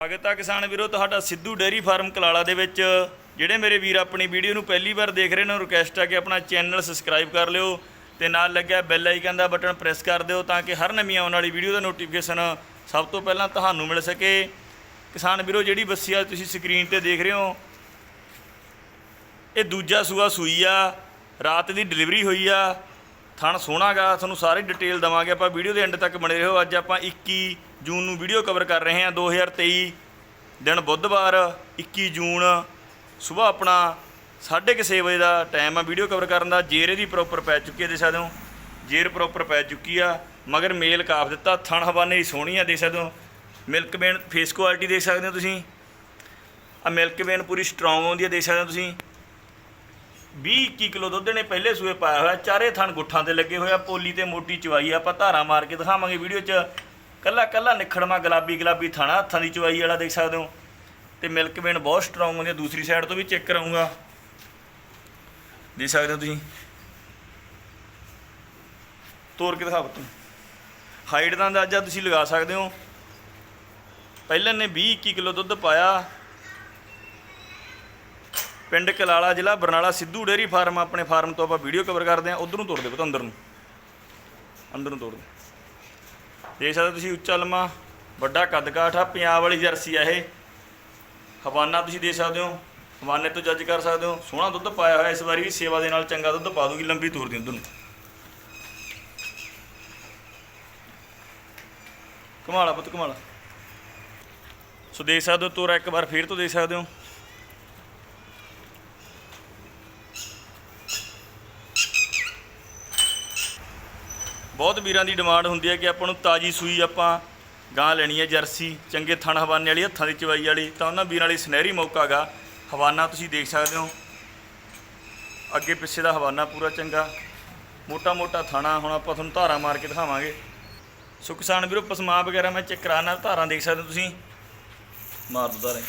ਸਵਾਗਤ ਹੈ ਕਿਸਾਨ ਵੀਰੋ, ਤੁਹਾਡਾ ਸਿੱਧੂ ਡੇਅਰੀ ਫਾਰਮ ਕਲਾਲਾ ਦੇ ਵਿੱਚ। ਜਿਹੜੇ ਮੇਰੇ ਵੀਰ ਆਪਣੀ ਵੀਡੀਓ ਨੂੰ ਪਹਿਲੀ ਵਾਰ ਦੇਖ ਰਹੇ ਨੇ ਰਿਕੁਐਸਟ ਹੈ ਕਿ ਆਪਣਾ ਚੈਨਲ ਸਬਸਕ੍ਰਾਈਬ ਕਰ ਲਿਓ ਤੇ ਨਾਲ ਲੱਗਿਆ ਬੈਲ ਆਈਕਨ ਦਾ ਬਟਨ ਪ੍ਰੈਸ ਕਰ ਦਿਓ ਤਾਂ ਕਿ ਹਰ ਨਵੀਂ ਆਉਣ ਵਾਲੀ ਵੀਡੀਓ ਦਾ ਨੋਟੀਫਿਕੇਸ਼ਨ ਸਭ ਤੋਂ ਪਹਿਲਾਂ ਤੁਹਾਨੂੰ ਮਿਲ ਸਕੇ। ਕਿਸਾਨ ਵੀਰੋ, ਜਿਹੜੀ ਬੱਸੀ ਆ ਤੁਸੀਂ ਸਕਰੀਨ ਤੇ ਦੇਖ ਰਹੇ ਹੋ, ਇਹ ਦੂਜਾ ਸੂਆ ਸੂਈ ਆ, ਰਾਤ ਦੀ ਡਿਲੀਵਰੀ ਹੋਈ ਆ। ਥਣ ਸੋਹਣਾਗਾ, ਤੁਹਾਨੂੰ ਸਾਰੀ ਡਿਟੇਲ ਦਵਾਂਗੇ। ਆਪਾਂ ਵੀਡੀਓ ਦੇ ਐਂਡ ਤੱਕ ਬਣੇ ਰਹੋ। ਅੱਜ ਆਪਾਂ 21 ਜੂਨ ਨੂੰ ਵੀਡੀਓ ਕਵਰ ਕਰ ਰਹੇ ਹਾਂ। 2023 ਦਿਨ ਬੁੱਧਵਾਰ 21 ਜੂਨ, ਸਵੇਰ ਆਪਣਾ 6:30 ਵਜੇ ਦਾ ਟਾਈਮ ਆ ਵੀਡੀਓ ਕਵਰ ਕਰਨ ਦਾ। ਜੇਰ ਇਹਦੀ ਪ੍ਰੋਪਰ ਪੈ ਚੁੱਕੀ ਹੈ ਦੇਖ ਸਕਦੇ ਹੋ। ਜੇਰ ਪ੍ਰੋਪਰ ਪੈ ਚੁੱਕੀ ਆ, ਮਗਰ ਮੇਲ ਕਾਫ ਦਿੱਤਾ। ਥਣ ਹਵਾਨੇ ਹੀ ਸੋਹਣੀ ਆ ਦੇਖ ਸਕਦੇ ਹੋ। ਮਿਲਕ ਵੇਨ ਫੇਸ ਕੁਆਲਿਟੀ ਦੇਖ ਸਕਦੇ ਹੋ ਤੁਸੀਂ। ਆ ਮਿਲਕ ਵੇਨ ਪੂਰੀ ਸਟਰੋਂਗ ਆਉਂਦੀ ਹੈ ਦੇਖ ਸਕਦੇ ਹੋ ਤੁਸੀਂ। 20 21 ਕਿਲੋ ਦੁੱਧ ਨੇ ਪਹਿਲੇ ਸੂਏ ਪਾਇਆ ਹੋਇਆ, ਚਾਰੇ ਥਣ ਗੁੱਠਾਂ ਤੇ ਲੱਗੇ ਹੋਇਆ ਪੋਲੀ ਤੇ ਮੋਟੀ ਚਵਾਈ ਆਪਾਂ ਧਾਰਾ ਮਾਰ ਕੇ ਦਿਖਾਵਾਂਗੇ ਵੀਡੀਓ 'ਚ। ਕੱਲਾ ਕੱਲਾ ਨਿਖੜਮਾ ਗੁਲਾਬੀ ਗੁਲਾਬੀ ਥਾਣਾ, ਹੱਥਾਂ ਦੀ ਚਵਾਈ ਵਾਲਾ ਦੇਖ ਸਕਦੇ ਹੋ। ਤੇ ਮਿਲਕ ਵੇਨ ਬਹੁਤ ਸਟਰੋਂਗ ਹੁੰਦੀ ਹੈ ਦੂਸਰੀ ਸਾਈਡ ਤੋਂ ਵੀ ਚੈੱਕ ਕਰਾਉਂਗਾ। ਦੇਖ ਸਕਦੇ ਹੋ ਤੁਸੀਂ। ਤੋਰ ਕੇ ਦਿਖਾਓ ਤੂੰ ਹਾਈਟ ਦਾ ਅੰਦਾਜ਼ਾ ਤੁਸੀਂ ਲਗਾ ਸਕਦੇ ਹੋ। ਪਹਿਲਾਂ ਨੇ 20 21 ਕਿਲੋ ਦੁੱਧ ਪਾਇਆ। ਪਿੰਡ ਕਲਾਲਾ ਜ਼ਿਲ੍ਹਾ ਬਰਨਾਲਾ ਸਿੱਧੂ ਡੇਅਰੀ ਫਾਰਮ, ਆਪਣੇ ਫਾਰਮ ਤੋਂ ਆਪਾਂ ਵੀਡੀਓ ਕਵਰ ਕਰਦੇ ਹਾਂ। ਉਧਰ ਨੂੰ ਤੋੜ ਦੇ ਪੁੱਤ, ਅੰਦਰ। ਨੂੰ ਅੰਦਰ ਨੂੰ ਤੋੜ ਦੇ। ਦੇਖ ਸਕਦੇ ਹੋ ਤੁਸੀਂ ਉੱਚਾ ਲੰਮਾ, ਵੱਡਾ ਕੱਦ ਕਾਠ ਆ, ਪੰਜਾਬ ਵਾਲੀ ਜਰਸੀ ਆ ਇਹ। ਹਵਾਨਾ ਤੁਸੀਂ ਦੇ ਸਕਦੇ ਹੋ ਹਵਾਨੇ ਤੋਂ ਜੱਜ ਕਰ ਸਕਦੇ ਹੋ। ਸੋਹਣਾ ਦੁੱਧ ਪਾਇਆ ਹੋਇਆ ਇਸ ਵਾਰੀ ਵੀ, ਸੇਵਾ ਦੇ ਨਾਲ ਚੰਗਾ ਦੁੱਧ ਪਾ ਦੂਗੀ, ਲੰਬੀ ਤੋਰ ਦੀ ਉਧਰ। ਨੂੰ ਕਮਾਲਾ ਪੁੱਤ, ਕਮਾਲਾ ਸੋ ਦੇਖ ਸਕਦੇ ਹੋ, ਤੋਰਾ ਇੱਕ ਵਾਰ ਫੇਰ ਤੋਂ ਦੇਖ ਸਕਦੇ ਹੋ। ਬਹੁਤ ਵੀਰਾਂ ਦੀ ਡਿਮਾਂਡ ਹੁੰਦੀ ਹੈ ਕਿ ਆਪਾਂ ਨੂੰ ਤਾਜੀ ਸੂਈ ਆਪਾਂ ਗਾਂ ਲੈਣੀ ਹੈ ਜਰਸੀ, ਚੰਗੇ ਥਣ ਹਵਾਨੇ ਵਾਲੀ, ਹੱਥਾਂ ਦੀ ਚਵਾਈ ਵਾਲੀ, ਤਾਂ ਉਹਨਾਂ ਵੀਰਾਂ ਲਈ ਸੁਨਹਿਰੀ ਮੌਕਾ ਹੈਗਾ। ਹਵਾਨਾ ਤੁਸੀਂ ਦੇਖ ਸਕਦੇ ਹੋ। ਅੱਗੇ ਪਿੱਛੇ ਦਾ ਹਵਾਨਾ ਪੂਰਾ ਚੰਗਾ। ਮੋਟਾ ਮੋਟਾ ਥਾਣਾ, ਹੁਣ ਆਪਾਂ ਤੁਹਾਨੂੰ ਧਾਰਾ ਮਾਰ ਕੇ ਦਿਖਾਵਾਂਗੇ। ਸੋ ਕਿਸਾਨ ਵੀਰੋ, ਪਸਮਾ ਵਗੈਰਾ ਮੈਂ ਚੈੱਕ ਕਰਾਣਾ ਧਾਰਾਂ ਦੇਖ ਸਕਦੇ ਹੋ ਤੁਸੀਂ। ਮਾਰ ਦੋ ਧਾਰੇ।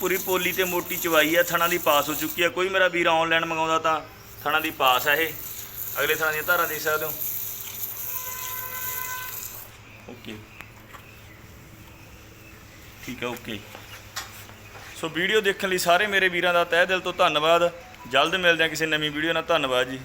ਪੂਰੀ ਪੋਲੀ ਤੇ ਮੋਟੀ ਚਵਾਈ ਆ, ਥਣਾ ਦੀ ਪਾਸ ਹੋ ਚੁੱਕੀ ਆ। ਕੋਈ ਮੇਰਾ ਵੀਰ ਆਨਲਾਈਨ ਮੰਗਾਉਂਦਾ ਤਾਂ ਥਣਾ ਦੀ ਪਾਸ ਆ ਇਹ। ਅਗਲੇ ਥਾਂ ਦੀਆਂ ਧਾਰਾਂ ਦੇਖ ਸਕਦੇ ਹੋ। ਓਕੇ ਠੀਕ ਹੈ ਓਕੇ ਸੋ ਵੀਡੀਓ ਦੇਖਣ ਲਈ ਸਾਰੇ ਮੇਰੇ ਵੀਰਾਂ ਦਾ ਤਹਿ ਦਿਲ ਤੋਂ ਧੰਨਵਾਦ। ਜਲਦ ਮਿਲਦੇ ਹਾਂ ਕਿਸੇ ਨਵੀਂ ਵੀਡੀਓ ਨਾਲ। ਧੰਨਵਾਦ ਜੀ।